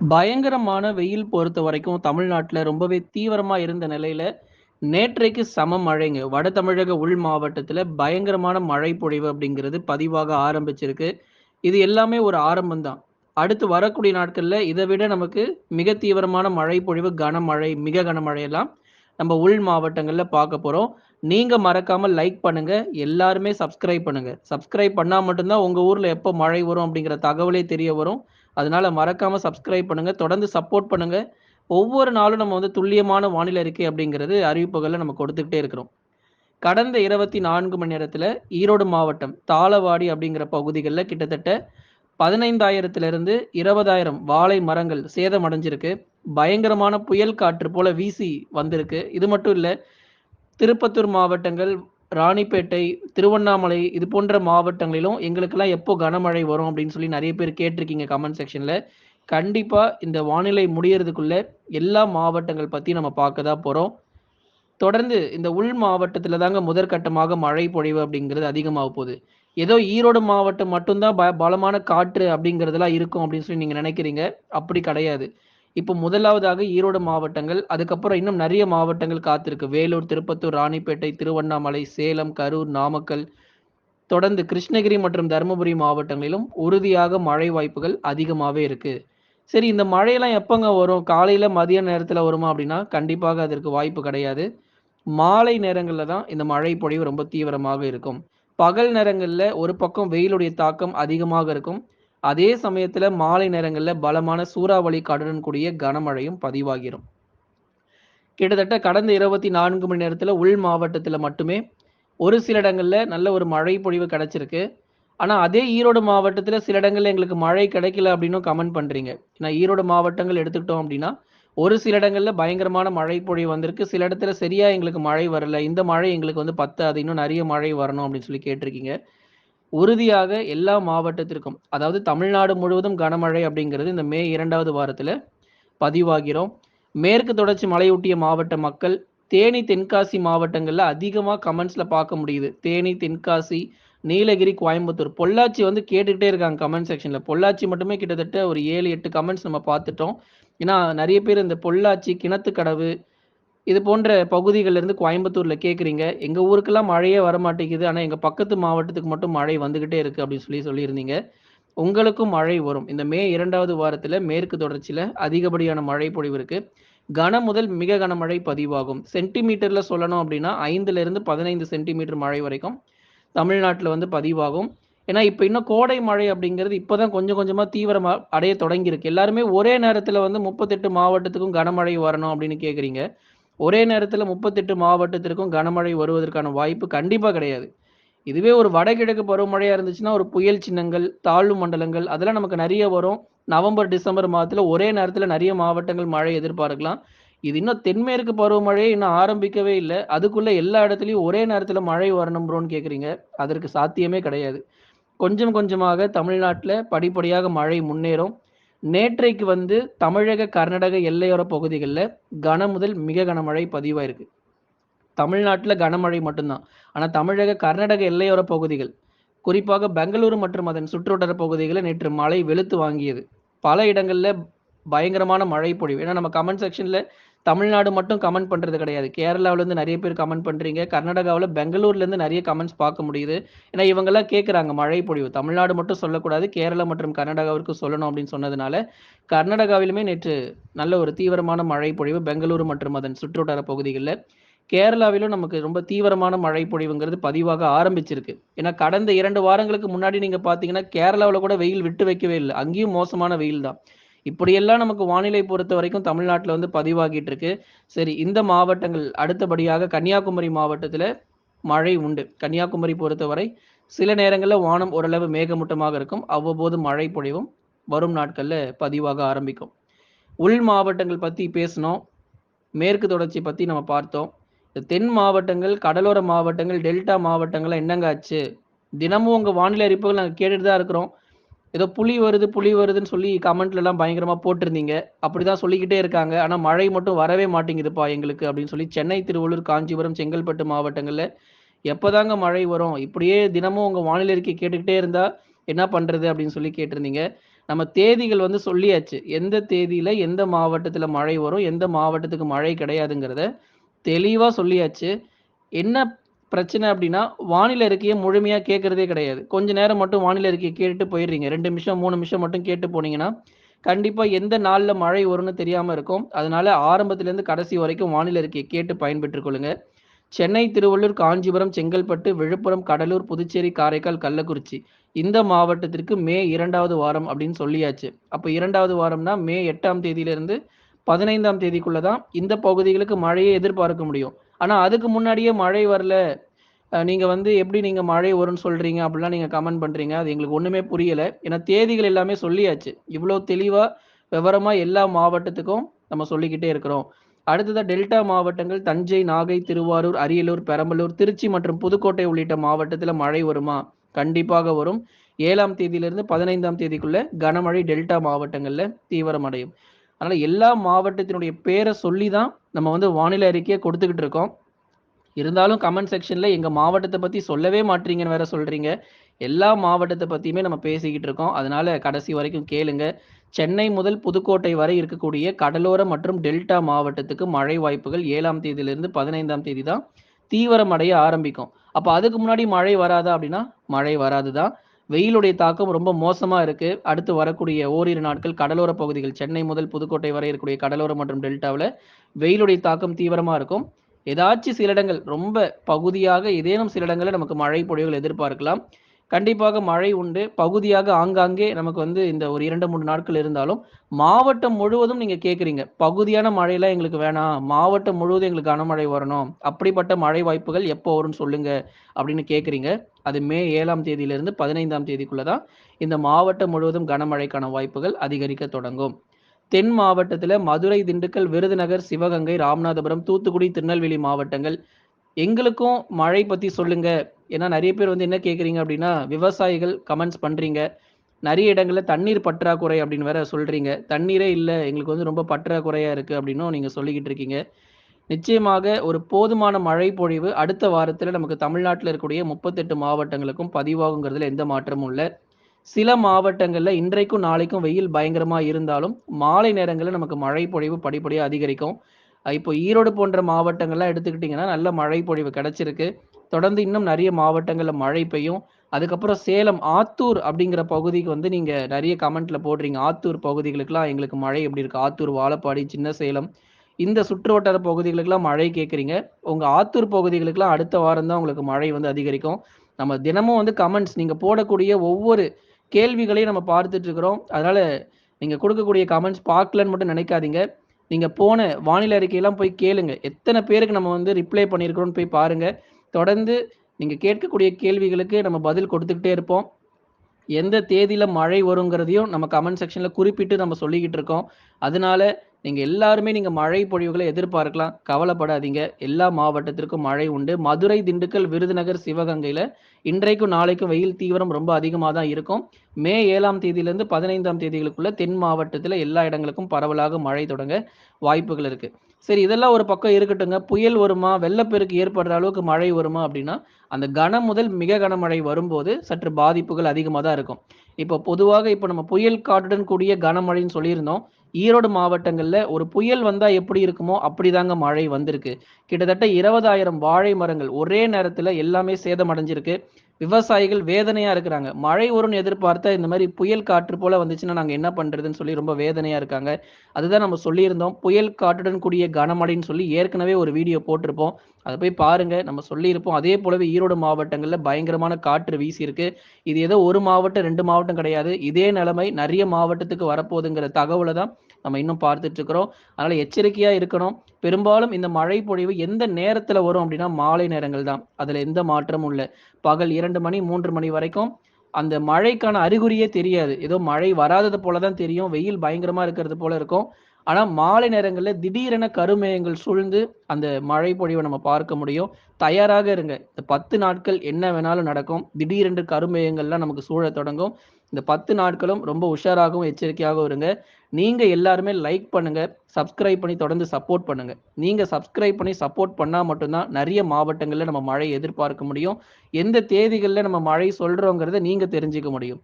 பயங்கரமான வெயில் பொறுத்த வரைக்கும் தமிழ்நாட்டில் ரொம்பவே தீவிரமாக இருந்த நிலையில, நேற்றைக்கு சம மழைங்க. வட தமிழக உள் மாவட்டத்தில் பயங்கரமான மழை பொழிவு அப்படிங்கிறது பதிவாக ஆரம்பிச்சிருக்கு. இது எல்லாமே ஒரு ஆரம்பம் தான். அடுத்து வரக்கூடிய நாட்களில் இதை விட நமக்கு மிக தீவிரமான மழை பொழிவு, கனமழை, மிக கனமழையெல்லாம் நம்ம உள் மாவட்டங்களில் பார்க்க போகிறோம் நீங்கள் மறக்காமல் லைக் பண்ணுங்கள் எல்லாருமே சப்ஸ்கிரைப் பண்ணுங்கள் சப்ஸ்கிரைப் பண்ணால் மட்டும்தான் உங்கள் ஊரில் எப்போ மழை வரும் அப்படிங்கிற தகவலே தெரிய வரும். அதனால மறக்காம சப்ஸ்கிரைப் பண்ணுங்க. தொடர்ந்து சப்போர்ட் பண்ணுங்க. ஒவ்வொரு நாளும் நம்ம வந்து துல்லியமான வானிலை அறிக்கை அப்படிங்கிறது அறிவிப்புகளில் நம்ம கொடுத்துக்கிட்டே இருக்கிறோம். கடந்த 24 மணி நேரத்தில் ஈரோடு மாவட்டம் தாளவாடி அப்படிங்கிற பகுதிகளில் கிட்டத்தட்ட 15,000லிருந்து 20,000 வாழை மரங்கள் சேதமடைஞ்சிருக்கு. பயங்கரமான புயல் காற்று போல வீசி வந்திருக்கு. இது மட்டும் இல்லை திருப்பத்தூர் மாவட்டங்கள், ராணிப்பேட்டை, திருவண்ணாமலை இது போன்ற மாவட்டங்களிலும் எங்களுக்கெல்லாம் எப்போ கனமழை வரும் அப்படின்னு சொல்லி நிறைய பேர் கேட்டிருக்கீங்க கமெண்ட் செக்ஷன்ல. கண்டிப்பா இந்த வானிலை முடியறதுக்குள்ள எல்லா மாவட்டங்கள் பத்தி நம்ம பார்க்க தான் போறோம். தொடர்ந்து இந்த உள் மாவட்டத்துல தாங்க முதற்கட்டமாக மழை பொழிவு அப்படிங்கிறது அதிகமாக போகுது. ஏதோ ஈரோடு மாவட்டம் மட்டும்தான் ப பலமான காற்று அப்படிங்கிறதெல்லாம் இருக்கும் அப்படின்னு சொல்லி நீங்க நினைக்கிறீங்க. அப்படி கிடையாது. இப்போ முதலாவதாக ஈரோடு மாவட்டங்கள், அதுக்கப்புறம் இன்னும் நிறைய மாவட்டங்கள் காத்திருக்கு. வேலூர், திருப்பத்தூர், ராணிப்பேட்டை, திருவண்ணாமலை, சேலம், கரூர், நாமக்கல், தொடர்ந்து கிருஷ்ணகிரி மற்றும் தருமபுரி மாவட்டங்களிலும் உறுதியாக மழை வாய்ப்புகள் அதிகமாகவே இருக்கு. சரி இந்த மழையெல்லாம் எப்போங்க வரும்? காலையில் மதிய நேரத்தில் வருமா அப்படின்னா, கண்டிப்பாக அதற்கு வாய்ப்பு கிடையாது. மாலை நேரங்களில் தான் இந்த மழை பொழிவு ரொம்ப தீவிரமாக இருக்கும். பகல் நேரங்களில் ஒரு பக்கம் வெயிலுடைய தாக்கம் அதிகமாக இருக்கும். அதே சமயத்துல மாலை நேரங்களில் பலமான சூறாவளி காடுடன் கூடிய கனமழையும் பதிவாகிரும். கிட்டத்தட்ட கடந்த 24 மணி நேரத்துல உள் மாவட்டத்தில் மட்டுமே ஒரு சில இடங்கள்ல நல்ல ஒரு மழை பொழிவு கிடைச்சிருக்கு. ஆனா அதே ஈரோடு மாவட்டத்துல சில இடங்கள்ல எங்களுக்கு மழை கிடைக்கல அப்படின்னும் கமெண்ட் பண்றீங்க. ஏன்னா ஈரோடு மாவட்டங்கள் எடுத்துக்கிட்டோம் அப்படின்னா, ஒரு சில இடங்கள்ல பயங்கரமான மழை பொழிவு வந்திருக்கு. சில இடத்துல சரியா எங்களுக்கு மழை வரல. இந்த மழை எங்களுக்கு வந்து பத்தாது. இன்னும் நிறைய மழை வரணும் அப்படின்னு சொல்லி கேட்டிருக்கீங்க. உறுதியாக எல்லா மாவட்டத்திற்கும், அதாவது தமிழ்நாடு முழுவதும் கனமழை அப்படிங்கிறது இந்த மே இரண்டாவது வாரத்தில் பதிவாகிறோம் மேற்கு தொடர்ச்சி மலையொட்டிய மாவட்ட மக்கள், தேனி, தென்காசி மாவட்டங்களில் அதிகமாக கமெண்ட்ஸில் பார்க்க முடியுது. தேனி, தென்காசி, நீலகிரி, கோயம்புத்தூர், பொள்ளாச்சி வந்து கேட்டுக்கிட்டே இருக்காங்க கமெண்ட் செக்ஷனில் பொள்ளாச்சி மட்டுமே கிட்டத்தட்ட ஒரு 7, 8 கமெண்ட்ஸ் நம்ம பார்த்துட்டோம். ஏன்னா நிறைய பேர் இந்த பொள்ளாச்சி, கிணத்துக்கடவு இது போன்ற பகுதிகள்ல இருந்து கோயம்புத்தூர்ல கேட்குறீங்க. எங்க ஊருக்கெல்லாம் மழையே வரமாட்டேங்குது. ஆனா எங்க பக்கத்து மாவட்டத்துக்கு மட்டும் மழை வந்துகிட்டே இருக்கு அப்படின்னு சொல்லி சொல்லியிருந்தீங்க. உங்களுக்கும் மழை வரும். இந்த மே இரண்டாவது வாரத்துல மேற்கு தொடர்ச்சியில அதிகப்படியான மழை பொழிவு இருக்கு. கன முதல் மிக கனமழை பதிவாகும். சென்டிமீட்டர்ல சொல்லணும் அப்படின்னா 5லிருந்து 15 சென்டிமீட்டர் மழை வரைக்கும் தமிழ்நாட்டில் வந்து பதிவாகும். ஏன்னா இப்போ இன்னும் கோடை மழை அப்படிங்கிறது இப்போ தான் கொஞ்சம் கொஞ்சமாக தீவிரமாக அடைய தொடங்கியிருக்கு. எல்லாருமே ஒரே நேரத்தில் வந்து 38 மாவட்டத்துக்கும் கனமழை வரணும் அப்படின்னு கேட்குறீங்க. ஒரே நேரத்தில் முப்பத்தெட்டு மாவட்டத்திற்கும் கனமழை வருவதற்கான வாய்ப்பு கண்டிப்பாக கிடையாது. இதுவே ஒரு வடகிழக்கு பருவமழையாக இருந்துச்சுன்னா, ஒரு புயல் சின்னங்கள், தாழ்வு மண்டலங்கள் அதெல்லாம் நமக்கு நிறைய வரும். நவம்பர், டிசம்பர் மாதத்தில் ஒரே நேரத்தில் நிறைய மாவட்டங்கள் மழை எதிர்பார்க்கலாம். இது இன்னும் தென்மேற்கு பருவமழையே இன்னும் ஆரம்பிக்கவே இல்லை அதுக்குள்ளே எல்லா இடத்துலையும் ஒரே நேரத்தில் மழை வரணும் ப்ரோன்னு கேட்குறீங்க. அதற்கு சாத்தியமே கிடையாது. கொஞ்சம் கொஞ்சமாக தமிழ்நாட்டில் படிப்படியாக மழை முன்னேறும். நேற்றைக்கு வந்து தமிழக, கர்நாடக எல்லையோர பகுதிகளில் கன முதல் மிக கனமழை பதிவாயிருக்கு. தமிழ்நாட்டில் கனமழை மட்டும்தான் ஆனால் தமிழக, கர்நாடக எல்லையோர பகுதிகள், குறிப்பாக பெங்களூரு மற்றும் அதன் சுற்றுவட்டார பகுதிகளில் நேற்று மழை வெளுத்து வாங்கியது. பல இடங்களில் பயங்கரமான மழை பொழிவு. ஏன்னா நம்ம கமெண்ட் செக்ஷனில் தமிழ்நாடு மட்டும் கமெண்ட் பண்ணுறது கிடையாது. கேரளாவிலேருந்து நிறைய பேர் கமெண்ட் பண்ணுறீங்க கர்நாடகாவில் பெங்களூர்லேருந்து நிறைய கமெண்ட்ஸ் பார்க்க முடியுது. ஏன்னா இவங்கெல்லாம் கேட்குறாங்க மழை பொழிவு. தமிழ்நாடு மட்டும் சொல்லக்கூடாது. கேரளா மற்றும் கர்நாடகாவிற்கு சொல்லணும் அப்படின்னு சொன்னதுனால, கர்நாடகாவிலுமே நேற்று நல்ல ஒரு தீவிரமான மழை பொழிவு பெங்களூரு மற்றும் அதன் சுற்றுவட்டார பகுதிகளில் கேரளாவிலும் நமக்கு ரொம்ப தீவிரமான மழை பொழிவுங்கிறது பதிவாக ஆரம்பிச்சிருக்கு. ஏன்னா கடந்த இரண்டு வாரங்களுக்கு முன்னாடி நீங்க பார்த்தீங்கன்னா, கேரளாவில் கூட வெயில் விட்டு வைக்கவே இல்லை அங்கேயும் மோசமான வெயில் தான். இப்படியெல்லாம் நமக்கு வானிலை பொறுத்த வரைக்கும் தமிழ்நாட்டில் வந்து பதிவாகிட்டு இருக்கு. சரி இந்த மாவட்டங்கள் அடுத்தபடியாக கன்னியாகுமரி மாவட்டத்தில் மழை உண்டு. கன்னியாகுமரி பொறுத்தவரை சில நேரங்களில் வானம் ஓரளவு மேகமூட்டமாக இருக்கும். அவ்வப்போது மழை பொழிவும் வரும் நாட்களில் பதிவாக ஆரம்பிக்கும். உள் மாவட்டங்கள் பற்றி பேசினோம் மேற்கு தொடர்ச்சி பற்றி நம்ம பார்த்தோம். தென் மாவட்டங்கள், கடலோர மாவட்டங்கள், டெல்டா மாவட்டங்கள்லாம் என்னங்க ஆச்சு? தினமும் உங்கள் வானிலை அறிப்புகள் நாங்கள் கேட்டுட்டு தான் இருக்கிறோம். ஏதோ புலி வருது, புலி வருதுன்னு சொல்லி கமெண்ட்லலாம் பயங்கரமா போட்டிருந்தீங்க. அப்படிதான் சொல்லிக்கிட்டே இருக்காங்க. ஆனா மழை மட்டும் வரவே மாட்டேங்குதுப்பா எங்களுக்கு அப்படின்னு சொல்லி சென்னை, திருவள்ளூர், காஞ்சிபுரம், செங்கல்பட்டு மாவட்டங்கள்ல எப்போதாங்க மழை வரும்? இப்படியே தினமும் உங்க வானிலை இருக்கை கேட்டுக்கிட்டே இருந்தா என்ன பண்றது? அப்படின்னு சொல்லி கேட்டிருந்தீங்க. நம்ம தேதிகள் வந்து சொல்லியாச்சு. எந்த தேதியில எந்த மாவட்டத்துல மழை வரும், எந்த மாவட்டத்துக்கு மழை கிடையாதுங்கிறத தெளிவா சொல்லியாச்சு. என்ன பிரச்சனை அப்படின்னா வானிலை இருக்கையே முழுமையாக கேட்குறதே கிடையாது. கொஞ்ச நேரம் மட்டும் வானிலை அறிக்கைய கேட்டுட்டு போயிடுறீங்க. ரெண்டு நிமிஷம், மூணு நிமிஷம் மட்டும் கேட்டு போனீங்கன்னா, கண்டிப்பாக எந்த நாளில் மழை வரும்னு தெரியாமல் இருக்கும். அதனால ஆரம்பத்திலேருந்து கடைசி வரைக்கும் வானிலை அறிக்கைய கேட்டு பயன்பெற்றுக் கொள்ளுங்க. சென்னை, திருவள்ளூர், காஞ்சிபுரம், செங்கல்பட்டு, விழுப்புரம், கடலூர், புதுச்சேரி, காரைக்கால், கள்ளக்குறிச்சி இந்த மாவட்டத்திற்கு மே இரண்டாவது வாரம் அப்படின்னு சொல்லியாச்சு. அப்போ இரண்டாவது வாரம்னா மே எட்டாம் தேதியிலிருந்து பதினைந்தாம் தேதிக்குள்ளே தான் இந்த பகுதிகளுக்கு மழையை எதிர்பார்க்க முடியும். ஆனா அதுக்கு முன்னாடியே மழை வரல. நீங்கள் நீங்க வந்து எப்படி நீங்க மழை வரும்னு சொல்றீங்க? அப்படிலாம் நீங்க கமெண்ட் பண்றீங்க. அது எங்களுக்கு ஒண்ணுமே புரியல. ஏன்னா தேதிகள் எல்லாமே சொல்லியாச்சு. இவ்வளோ தெளிவா, விவரமா எல்லா மாவட்டத்துக்கும் நம்ம சொல்லிக்கிட்டே இருக்கிறோம். அடுத்ததா டெல்டா மாவட்டங்கள் தஞ்சை, நாகை, திருவாரூர், அரியலூர், பெரம்பலூர், திருச்சி மற்றும் புதுக்கோட்டை உள்ளிட்ட மாவட்டத்தில் மழை வருமா? கண்டிப்பாக வரும். ஏழாம் தேதியிலிருந்து 15ஆம் தேதிக்குள்ள கனமழை டெல்டா மாவட்டங்கள்ல தீவிரமடையும். அதனால எல்லா மாவட்டத்தினுடைய பேரை சொல்லி தான் நம்ம வந்து வானிலை அறிக்கையை கொடுத்துக்கிட்டு இருக்கோம். இருந்தாலும் கமெண்ட் செக்ஷன்ல எங்க மாவட்டத்தை பத்தி சொல்லவே மாட்றீங்கன்னு வேற சொல்றீங்க. எல்லா மாவட்டத்தை பத்தியுமே நம்ம பேசிக்கிட்டு இருக்கோம். அதனால கடைசி வரைக்கும் கேளுங்க. சென்னை முதல் புதுக்கோட்டை வரை இருக்கக்கூடிய கடலோர மற்றும் டெல்டா மாவட்டத்துக்கு மழை வாய்ப்புகள் ஏழாம் தேதியிலிருந்து 15ஆம் தேதி தான் தீவிரமடைய ஆரம்பிக்கும். அப்போ அதுக்கு முன்னாடி மழை வராதா? அப்படின்னா மழை வராது தான். வெயிலுடைய தாக்கம் ரொம்ப மோசமா இருக்கு. அடுத்து வரக்கூடிய ஓரிரு நாட்கள் கடலோர பகுதிகள் சென்னை முதல் புதுக்கோட்டை வரை இருக்கக்கூடிய கடலோரம் மற்றும் டெல்டாவுல வெயிலுடைய தாக்கம் தீவிரமா இருக்கும். ஏதாச்சும் சில இடங்கள் ரொம்ப பகுதியாக ஏதேனும் சில இடங்களில் நமக்கு மழை பொழிவுகள் எதிர்பார்க்கலாம். கண்டிப்பாக மழை உண்டு. பகுதியாக ஆங்காங்கே நமக்கு வந்து இந்த ஒரு 2, 3 நாட்கள் இருந்தாலும், மாவட்டம் முழுவதும் நீங்க கேட்குறீங்க பகுதியான மழையெல்லாம் எங்களுக்கு வேணாம். மாவட்டம் முழுவதும் எங்களுக்கு கனமழை வரணும். அப்படிப்பட்ட மழை வாய்ப்புகள் எப்போ வரும்னு சொல்லுங்க அப்படின்னு கேட்குறீங்க அது மே ஏழாம் தேதியிலிருந்து 15ஆம் தேதிக்குள்ள தான் இந்த மாவட்டம் முழுவதும் கனமழைக்கான வாய்ப்புகள் அதிகரிக்க தொடங்கும். தென் மாவட்டத்தில் மதுரை, திண்டுக்கல், விருதுநகர், சிவகங்கை, ராமநாதபுரம், தூத்துக்குடி, திருநெல்வேலி மாவட்டங்கள் எங்களுக்கும் மழை பற்றி சொல்லுங்கள் ஏன்னா நிறைய பேர் வந்து என்ன கேட்குறீங்க அப்படின்னா விவசாயிகள் கமெண்ட்ஸ் பண்ணுறீங்க நிறைய இடங்களில் தண்ணீர் பற்றாக்குறை அப்படின்னு வேற சொல்கிறீங்க தண்ணீரே இல்லை எங்களுக்கு வந்து ரொம்ப பற்றாக்குறையாக இருக்குது அப்படின்னும் நீங்கள் சொல்லிக்கிட்டு இருக்கீங்க. நிச்சயமாக ஒரு போதுமான மழை பொழிவு அடுத்த வாரத்தில் நமக்கு தமிழ்நாட்டில் இருக்கக்கூடிய 38 மாவட்டங்களுக்கும் பதிவாகுங்கிறதுல எந்த மாற்றமும் இல்லை சில மாவட்டங்களில் இன்றைக்கும், நாளைக்கும் வெயில் பயங்கரமாக இருந்தாலும், மாலை நேரங்களில் நமக்கு மழை பொழிவு படிப்படியாக அதிகரிக்கும். இப்போ ஈரோடு போன்ற மாவட்டங்கள்லாம் எடுத்துக்கிட்டிங்கன்னா நல்ல மழை பொழிவு கிடச்சிருக்கு தொடர்ந்து இன்னும் நிறைய மாவட்டங்களில் மழை பெய்யும். அதுக்கப்புறம் சேலம், ஆத்தூர் அப்படிங்கிற பகுதிக்கு வந்து நீங்க நிறைய கமெண்ட்ல போடுறீங்க. ஆத்தூர் பகுதிகளுக்குலாம் எங்களுக்கு மழை எப்படி இருக்கு? ஆத்தூர், வாழப்பாடி, சின்ன சேலம் இந்த சுற்று வட்டார பகுதிகளுக்கெல்லாம் மழை கேட்குறீங்க உங்க ஆத்தூர் பகுதிகளுக்கெல்லாம் அடுத்த வாரம் தான் உங்களுக்கு மழை வந்து அதிகரிக்கும். நம்ம தினமும் வந்து கமெண்ட்ஸ் நீங்க போடக்கூடிய ஒவ்வொரு கேள்விகளையும் நம்ம பார்த்துட்டு இருக்கிறோம். அதனால நீங்க கொடுக்கக்கூடிய கமெண்ட்ஸ் பார்க்கலன்னு மட்டும் நினைக்காதீங்க நீங்க போன வானிலை அறிக்கையெல்லாம் போய் கேளுங்க. எத்தனை பேருக்கு நம்ம வந்து ரிப்ளை பண்ணியிருக்கிறோம்னு போய் பாருங்க. தொடர்ந்து நீங்கள் கேட்கக்கூடிய கேள்விகளுக்கு நம்ம பதில் கொடுத்துக்கிட்டே இருப்போம். எந்த தேதியில் மழை வருங்கிறதையும் நம்ம கமெண்ட் செக்ஷனில் குறிப்பிட்டு நம்ம சொல்லிக்கிட்டு இருக்கோம். அதனால நீங்கள் எல்லாருமே நீங்கள் மழை பொழிவுகளை எதிர்பார்க்கலாம். கவலைப்படாதீங்க. எல்லா மாவட்டத்திற்கும் மழை உண்டு. மதுரை, திண்டுக்கல், விருதுநகர், சிவகங்கையில் இன்றைக்கும், நாளைக்கும் வெயில் தீவிரம் ரொம்ப அதிகமாக தான் இருக்கும். மே ஏழாம் தேதியிலேருந்து பதினைந்தாம் தேதிகளுக்குள்ள தென் மாவட்டத்தில் எல்லா இடங்களுக்கும் பரவலாக மழை தொடங்க வாய்ப்புகள் இருக்குது சரி இதெல்லாம் ஒரு பக்கம் இருக்கட்டுங்க. புயல் வருமா? வெள்ளப்பெருக்கு ஏற்படுற அளவுக்கு மழை வருமா? அப்படின்னா அந்த கன முதல் மிக கனமழை வரும்போது சற்று பாதிப்புகள் அதிகமாக தான் இருக்கும். இப்போ பொதுவாக இப்போ நம்ம புயல் காட்டுடன் கூடிய கனமழைன்னு சொல்லியிருந்தோம். ஈரோடு மாவட்டங்களில் ஒரு புயல் வந்தால் எப்படி இருக்குமோ, அப்படிதாங்க மழை வந்திருக்கு. கிட்டத்தட்ட 20,000 வாழை மரங்கள் ஒரே நேரத்தில் எல்லாமே சேதமடைஞ்சிருக்கு. விவசாயிகள் வேதனையா இருக்கிறாங்க. மழை வரும்னு எதிர்பார்த்தா இந்த மாதிரி புயல் காற்று போல வந்துச்சுன்னா நாங்க என்ன பண்றதுன்னு சொல்லி ரொம்ப வேதனையா இருக்காங்க. அதுதான் நம்ம சொல்லியிருந்தோம். புயல் காற்றுடன் கூடிய கனமழைன்னு சொல்லி ஏற்கனவே ஒரு வீடியோ போட்டிருப்போம். அதை போய் பாருங்க. நம்ம சொல்லியிருப்போம். அதே போலவே ஈரோடு மாவட்டங்கள்ல பயங்கரமான காற்று வீசியிருக்கு. இது ஏதோ ஒரு மாவட்டம், ரெண்டு மாவட்டம் கிடையாது. இதே நிலைமை நிறைய மாவட்டத்துக்கு வரப்போகுதுங்கிற தகவலை தான் நம்ம இன்னும் பார்த்துட்டு இருக்கிறோம். அதனால எச்சரிக்கையா இருக்கணும். பெரும்பாலும் இந்த மழை பொழிவு எந்த நேரத்துல வரும் அப்படின்னா மாலை நேரங்கள் தான். அதுல எந்த மாற்றமும் இல்ல. பகல் இரண்டு மணி, மூன்று மணி வரைக்கும் அந்த மழைக்கான அறிகுறியே தெரியாது. ஏதோ மழை வராதது போல தான் தெரியும். வெயில் பயங்கரமா இருக்கிறது போல இருக்கும். ஆனா மாலை நேரங்கள்ல திடீரென கருமேகங்கள் சூழ்ந்து அந்த மழை பொழிவை நம்ம பார்க்க முடியும். தயாராக இருங்க. இந்த 10 நாட்கள் என்ன வேணாலும் நடக்கும். திடீரென்று கருமேகங்கள்லாம் நமக்கு சூழ தொடங்கும். இந்த 10 நாட்களும் ரொம்ப உஷாராகவும், எச்சரிக்கையாகவும் இருங்க. நீங்க எல்லாருமே லைக் பண்ணுங்க. சப்ஸ்கிரைப் பண்ணி தொடர்ந்து சப்போர்ட் பண்ணுங்க. நீங்க சப்ஸ்கிரைப் பண்ணி சப்போர்ட் பண்ணா மட்டும்தான் நிறைய மாவட்டங்கள்ல நம்ம மழை எதிர்பார்க்க முடியும். எந்த தேதிகளில் நம்ம மழை சொல்றோங்கிறத நீங்க தெரிஞ்சுக்க முடியும்.